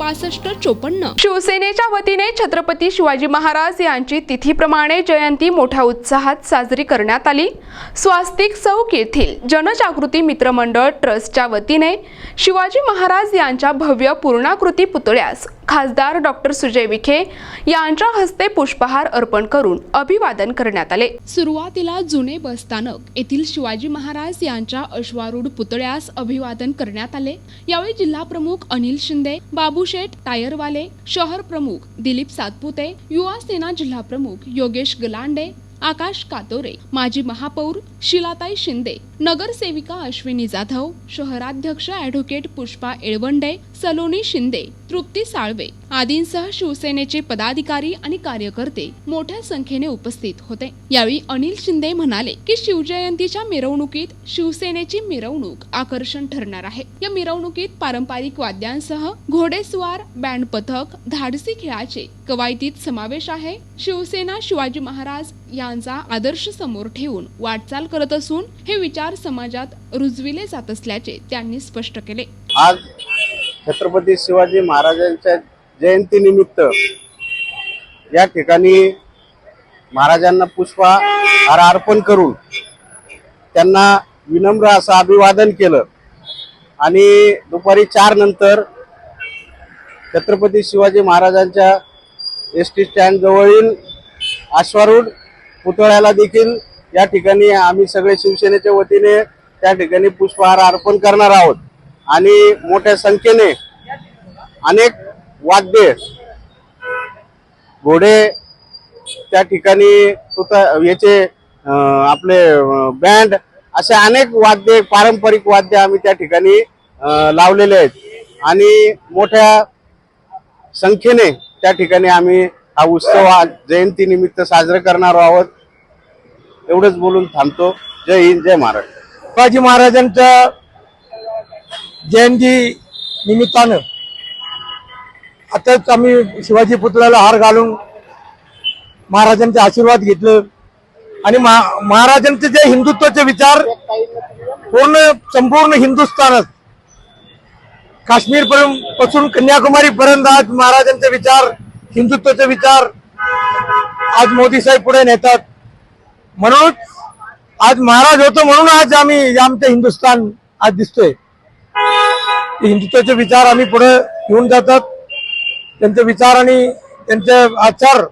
पासष्ट चोपन्न. शिवसेनेच्या वतीने छत्रपती शिवाजी महाराज यांची तिथीप्रमाणे जयंती मोठ्या उत्साहात साजरी करण्यात आली. स्वास्तिक चौक येथील जनजागृती मित्रमंडळ ट्रस्टच्या वतीने शिवाजी महाराज यांच्या भव्य पूर्णाकृती पुतळ्यास खासदार डॉक्टर सुजय विखे यांच्या हस्ते पुष्पहार अर्पण करून अभिवादन करण्यात आले. सुरुवातीला जुने बसस्थानक येथील शिवाजी महाराज यांच्या अश्वारूढ पुतळ्यास अभिवादन करण्यात आले. यावेळी जिल्हा प्रमुख अनिल शिंदे बाबूशेठ टायरवाले शहर प्रमुख दिलीप सातपुते युवा सेना जिल्हा प्रमुख योगेश गलांडे आकाश कातोरे माजी महापौर शिलाताई शिंदे नगरसेविका अश्विनी जाधव शहराध्यक्ष ॲडव्होकेट पुष्पा एळवंडे सलोनी शिंदे तृप्ती साळवे आदींसह शिवसेनेचे पदाधिकारी आणि कार्यकर्ते मोठ्या संख्येने उपस्थित होते. यावेळी अनिल शिंदे म्हणाले की शिवजयंतीच्या मिरवणुकीत शिवसेनेची मिरवणूक आकर्षण ठरणार आहे. या मिरवणुकीत पारंपरिक वाद्यांसह घोडेस्वार बँड पथक धाडसी खेळाचे कवायतीत समावेश आहे. शिवसेना शिवाजी महाराज यांचा आदर्श समोर ठेवून वाटचाल करत असून हे विचार समाजात रुजविले जात असल्याचे त्यांनी स्पष्ट केले. आज छत्रपती शिवाजी महाराजांच्या जयंतीनिमित्त या ठिकाणी महाराजांना पुष्पहार अर्पण करून त्यांना विनम्र असं अभिवादन केलं. आणि दुपारी चार नंतर छत्रपती शिवाजी महाराजांच्या एस टी स्टँड जवळील आश्वारूढ पुतळ्याला देखील या ठिकाणी आम्ही सगळे शिवसेनेच्या वतीने त्या ठिकाणी पुष्पहार अर्पण करणार आहोत. आणि मोठ्या संख्येने अनेक वाद्य घोडे त्या ठिकाणी याचे आपले बँड असे अनेक वाद्य पारंपरिक वाद्य आम्ही त्या ठिकाणी लावलेले आहेत. आणि मोठ्या संख्येने त्या ठिकाणी आम्ही हा उत्सव आज जयंतीनिमित्त साजरा करणार आहोत. एवढंच बोलून थांबतो. जय हिंद जय महाराष्ट्र. शिवाजी महाराजांच्या जयंती निमित्तानं आताच आम्ही शिवाजी पुतळ्याला हार घालून महाराजांचे आशीर्वाद घेतलं. आणि महा- महाराजांचे जे हिंदुत्वाचे विचार पूर्ण संपूर्ण हिंदुस्थानात काश्मीरपासून कन्याकुमारी पर्यंत आज महाराजांचे विचार हिंदुत्वाचे विचार आज मोदी साहेब पुढे नेतात. म्हणून आज महाराज होतो म्हणून आज आम्ही आमचं हिंदुस्थान आज दिसतोय. हिंदुत्वाचे विचार आम्ही पुढे घेऊन जातात. त्यांचे विचार आणि त्यांचे आचार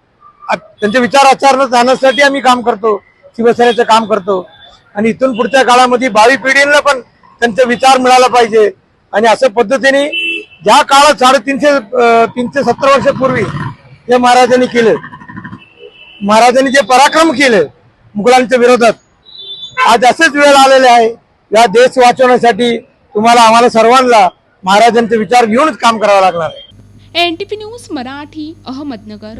त्यांचे विचार आचार जाण्यासाठी आम्ही काम करतो. शिवसेनेचं काम करतो. आणि इथून पुढच्या काळामध्ये भावी पिढींना पण त्यांचे विचार मिळाला पाहिजे. आणि अशा पद्धतीने ज्या काळात साडेतीनशे तीनशे सत्तर वर्षापूर्वी हे महाराजांनी केले महाराजांनी जे पराक्रम केले मुघलांच्या विरोधात आज असेच वेळ आलेले आहे. या देश वाचवण्यासाठी तुम्हाला आम्हाला सर्वांना महाराजांचे विचार घेऊनच काम करावं लागणार आहे. N T P news Marathi Ahmednagar.